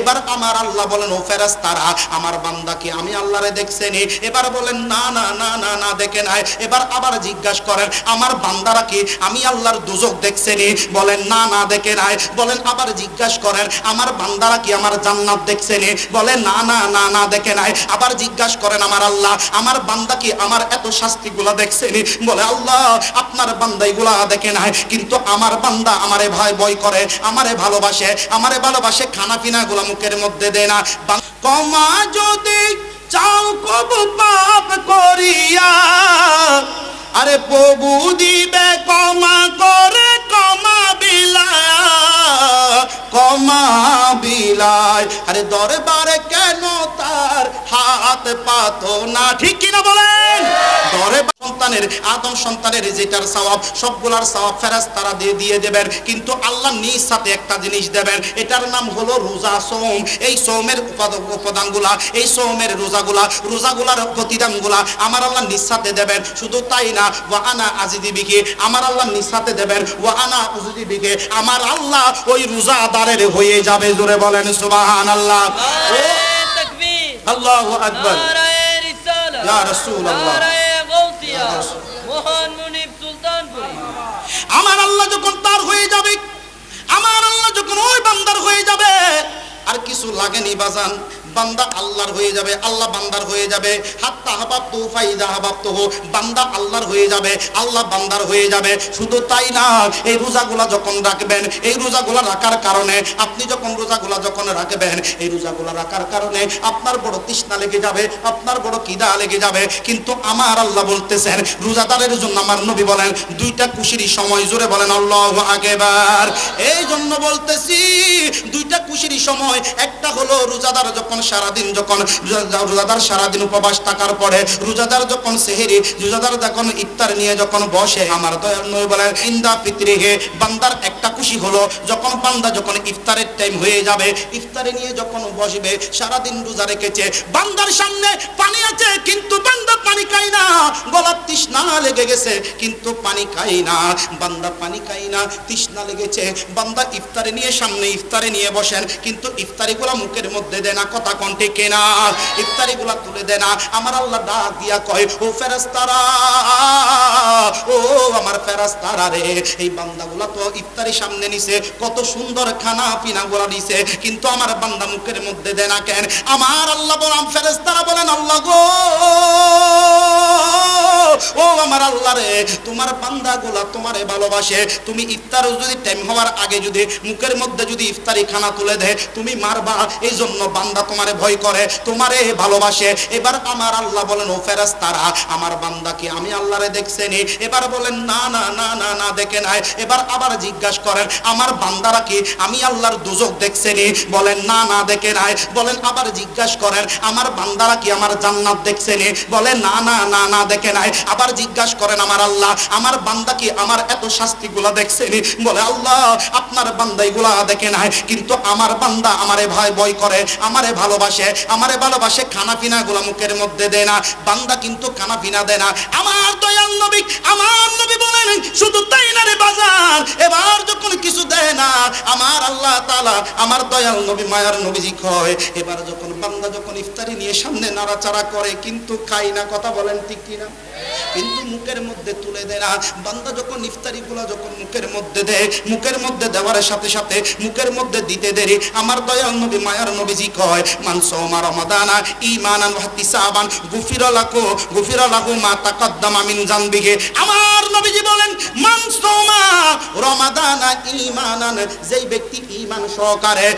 এবার আমার আল্লাহ বলেন, ও ফেরেশতারা, আমার বান্দাকে আমি আল্লাহরে দেখছেনি? এবার বলেন, না না না না না, দেখে নাই। এবার আবার জিজ্ঞাসা করেন, আমার বান্দারা কি আমি আল্লাহর দুজক দেখছেনি? বলেন, না না, দেখে নাই। বলেন, আবার জিজ্ঞাসা করেন, আমার বান্দারা কি আমার জান্নাত দেখছেনি? বলে না না না না, দেখে নাই। আবার জিজ্ঞাসা করেন, আমার আল্লাহ, আমার বান্দা কি আমার এত শাস্তিগুলা দেখছেনি? বলে, আল্লাহ আপনার বান্দা এগুলা দেখে নাই, কিন্তু আমার বান্দা আমারে ভয় ভয় করে, আমারে ভালোবাসে আমারে ভালোবাসে খানা পিনা গুলা মুখের মধ্যে দেয় না। কমা যদি চাও কবু পাপ করিয়া, আরে প্রভু দিবে কমা করে কমা বিলায়া কমা বিলায়। আরে দরবারে কেন তার হাত পাতো না? ঠিক কিনা বলেন? দরে সন্তানের আদম সন্তানের যেটার সওয়াব সবগুলার সওয়াব ফেরেশতারা তারা দিয়ে দিয়ে দেবেন। কিন্তু আল্লাহ নিজ সাথে একটা জিনিস দেবেন এটার নাম হলো রোজা সোম এই সোমের উপাদ- উপাদানগুলা এই সোমের রোজাগুলা রোজাগুলার প্রতিদানগুলা আমার আল্লাহ নিজ সাথে দেবেন। শুধু তাই না ওয়া আনা আজিদিবিকে আমার আল্লাহ নিজ সাথে দেবেন। ওয়া আনা উজদিবিকে আমার আল্লাহ ওই রোজাদারের হয়ে যাবে জোরে বলেন নারায়ে তাকবীর। আল্লাহু আকবার। ইয়া রাসূলুল্লাহ। আমার আল্লাহ যখন তার হয়ে যাবে, আমার আল্লাহ যখন ওই বান্দার হয়ে যাবে, আর কিছু লাগেনি বাজান। বান্দা আল্লাহর হয়ে যাবে, আল্লাহ বান্দার হয়ে যাবে। হাত্তা হাবাবতু ফাইদা হাবাবতু বান্দা আল্লাহর হয়ে যাবে, আল্লাহ বান্দার হয়ে যাবে। শুধু তাই না, এই রোজাগুলা যখন রাখবেন, এই রোজাগুলা রাখার কারণে, আপনি যখন রোজাগুলা যখন রাখবেন, এই রোজাগুলা রাখার কারণে আপনার বড় তৃষ্ণা লেগে যাবে, আপনার বড় কিদা লেগে যাবে। কিন্তু আমার আল্লাহ বলতেছেন, রোজাদারের জন্য আমার নবী বলেন, দুইটা খুশির সময় জোরে বলেন, আল্লাহ আগেবার এই জন্য বলতেছি, দুইটা খুশির সময়, একটা হলো রোজাদার যখন সারাদিন যখন রোজাদার সারাদিন উপবাস থাকার পরে রোজাদার যখন সেহেরি, রোজাদার যখন ইফতার নিয়ে যখন বসে, আমার দয়াল নবী বলেন, ইন্দা পিতৃ হে, বান্দার একটা খুশি হলো, যখন বান্দা যখন ইফতারের টাইম হয়ে যাবে, ইফতারে নিয়ে যখন বসবে, সারাদিন রোজা রেখেছে, বান্দার সামনে পানি আছে, কিন্তু বান্দা পানি খায় না গলার তৃষ্ণা লেগে গেছে, কিন্তু পানি খাই না, বান্দা পানি খাই না, তৃষ্ণা লেগেছে, বান্দা ইফতারে নিয়ে সামনে ইফতারে নিয়ে বসেন, কিন্তু ইফতারিগুলা মুখের মধ্যে দেয় না, কথা কণ্ঠে কেনা ইফতারিগুলা তুলে দেয় না। আমার আল্লাহ ডাক দিয়া কয়, ও ফেরেস্তারা ও আমার ফেরেস্তারা রে, এই বান্দাগুলা তো ইফতারি সামনে নিছে, কত সুন্দর খানা পিনা গুলা নিছে, কিন্তু আমার বান্দা মুখের মধ্যে দেয় না কেন? আমার আল্লাহ বলাম ফেরেস্তারা বলেন, আল্লাহ গো, ও আমার আল্লাহ রে, তোমার বান্দাগুলা তোমারে ভালোবাসে। তুমি ইফতার যদি টাইম হওয়ার আগে যদি মুখের মধ্যে যদি ইফতারি খানা তুলে দেয়, তুমি মারবা। এই জন্য বান্দা তোমারে ভয় করে, তোমারে ভালোবাসে। এবার আমার আল্লাহ বলেন, ও ফেরেশতারা, আমার বান্দাকে আমি আল্লাহরে দেখছেনি? এবার বলেন, না না না না না, দেখে নাই। এবার আবার জিজ্ঞাসা করেন, আমার বান্দারা কি আমি আল্লাহর দুজক দেখছেনি? বলেন, না না, দেখে নাই। বলেন, আবার জিজ্ঞাসা করেন, আমার বান্দারা কি আমার জান্নাত দেখছেনি? বলে না না না না, দেখে নাই। আবার জিজ্ঞাসা করেন, আমার আল্লাহ, আমার বান্দা কি আমার এত শাস্তিগুলা দেখছেনি? বলে, আল্লাহ, আপনার বান্দা এগুলা দেখে নাই, কিন্তু আমার বান্দা আমারে ভয় ভয় করে, আমারে ভালোবাসে, আমারে ভালোবাসে খানা পিনা গুলা মুখের মধ্যে দেয় না, বান্দা কিন্তু খানা পিনা দেয় না। আমার দয়াল নবী, আমার নবী বলেন, শুধু তাই না রে বাজার, এবার যখন কিছু দেয় না, আমার আল্লাহ তাআলা আমার দয়াল নবী, মায়ার নবীজি কয়, এবার যখন বান্দা যখন ইফতারি নিয়ে সামনে নাড়াচাড়া করে, কিন্তু খাই না, কথা বলেন ঠিক কিনা? কিন্তু মুখের মধ্যে তুলে দেয় না। বান্দা যখন ইফতারি গুলা যখন মুখের মধ্যে দেয়, মুখের মধ্যে দেওয়ার সাথে সাথে মুখের মধ্যে দিতে দেরি। আমার দয়াল নবী, মায়ার নবীজি কয়, মানসো মা রমাদানা ইমানান ওয়া ইহতিসাবান গুফিরা লাকু, গুফিরা লাহু মা তাকাদ্দামা মিন জানবিগে আমার নবীজি বলেন রমাদানা ঈমানান যেই ব্যক্তি ঈমান সহকারে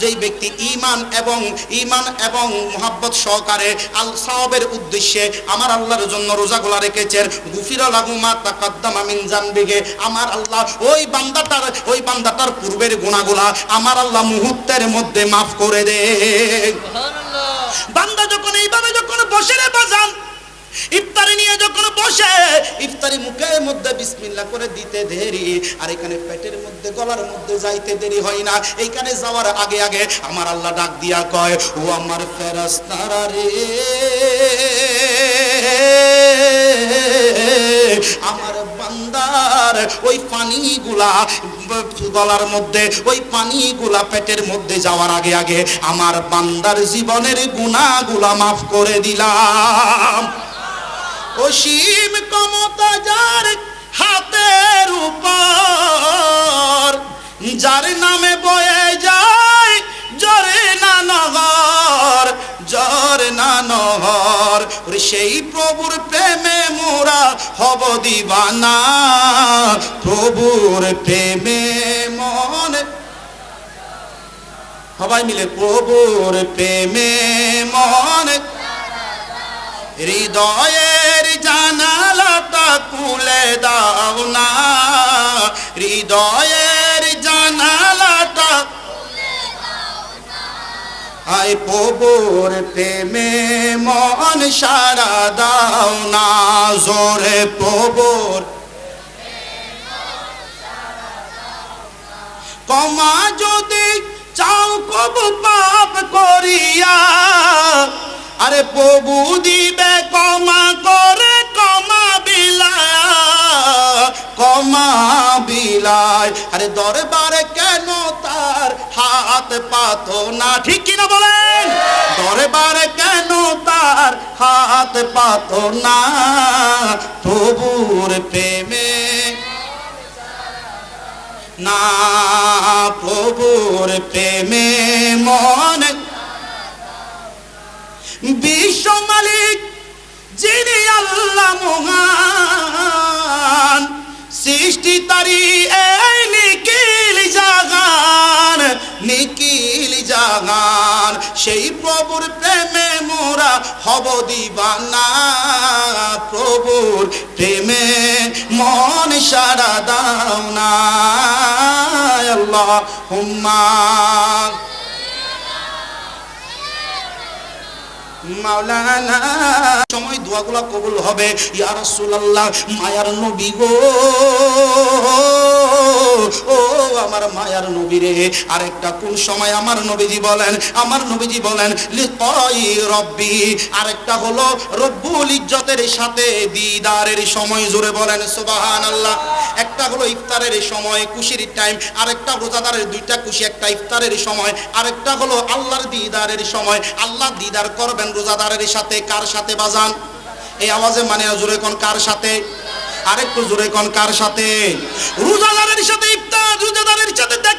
যেই ব্যক্তি ঈমান এবং ঈমান এবং মোহাব্বত সহকারে আল সাওয়াবের উদ্দেশ্যে আমার আল্লাহর জন্য রোজাগুলা রেখেছেন। গুফিরা লাগু মা তাকাদ্দামা মিন জানবিহি আমার আল্লাহ ওই বান্দাটার ওই বান্দাটার পূর্বের গুনাহগুলা আমার আল্লাহ মুহূর্তের মধ্যে মাফ করে দে। বান্দা যখন এইভাবে যখন বসে রে বাজান ইফতারি নিয়ে যখন বসে ইফতারি মুখের মধ্যে বিসমিল্লাহ করে দিতে দেরি, আর এখানে পেটের মধ্যে, গলার মধ্যে যাইতে দেরি হয় না। এইখানে যাওয়ার আগে আগে আমার আল্লাহ ডাক দিয়া কয়, ও আমার ফেরাস্তারা রে, আমার বান্দার ওই পানিগুলা, গলার মধ্যে, ওই পানিগুলা পেটের মধ্যে যাওয়ার আগে আগে আমার বান্দার জীবনের গুণাগুলা মাফ করে দিলাম। অসীম ক্ষমতা যার হাতের উপর, যার নামে বয়ে যায় জরে না নহর জরে না নহর। সেই প্রভুর প্রেমে মোরা হব দিবানা, প্রভুর প্রেমে মনে। সবাই মিলে প্রভুর প্রেমে মনে। হৃদয়ের জানালাটা খুলে দাও না। হৃদয়ের জানালাটা আই প্রভুর প্রেমে মন সারা দাও না। জোরে প্রভুর কমা যদি চাও কব পাপ করিয়া, আরে প্রভু বিলায় আরে দরবারে কেন তার হাত পাতো না? ঠিক কিনা বলেন? দরবারে কেন তার হাত পাতো না? প্রভুর প্রেমে না, প্রভুর প্রেমে মন বিশ্ব মালিক, যিনি আল্লাহ মহান। সৃষ্টি তারি এই নিখিল জাগান নিখিল জাগান। সেই প্রভুর প্রেমে মোরা হব দিবানা। প্রভুর প্রেমে মন সারা দাও না। হুম্মা মাওলানা। সময় দোয়াগুলা কবুল হবে। ইয়া রাসূলুল্লাহ, মায়ার নবী গো। ও আমার মায়ার নবী রে, আরেকটা কোন সময় আমার নবীজি বলেন, আমার নবীজি বলেন লিকাই রব্বি। আরেকটা হলো রব্বুল ইজ্জতের সাথে দিদারের সময়, জোরে বলেন সুবহানাল্লাহ। একটা হলো ইফতারের সময়, খুশির টাইম আরেকটা রোজাদারের দুইটা খুশি, একটা ইফতারের সময়, আরেকটা হলো আল্লাহর দিদারের সময়। আল্লাহ দিদার করবেন রোজাদারের সাথে, কার সাথে বাজান? এই আওয়াজে মানে জোরে কোন কার সাথে? আরেকটু জোরে কোন কার সাথে? রোজাদারের সাথে ইফতার, রোজাদারের সাথে দেখা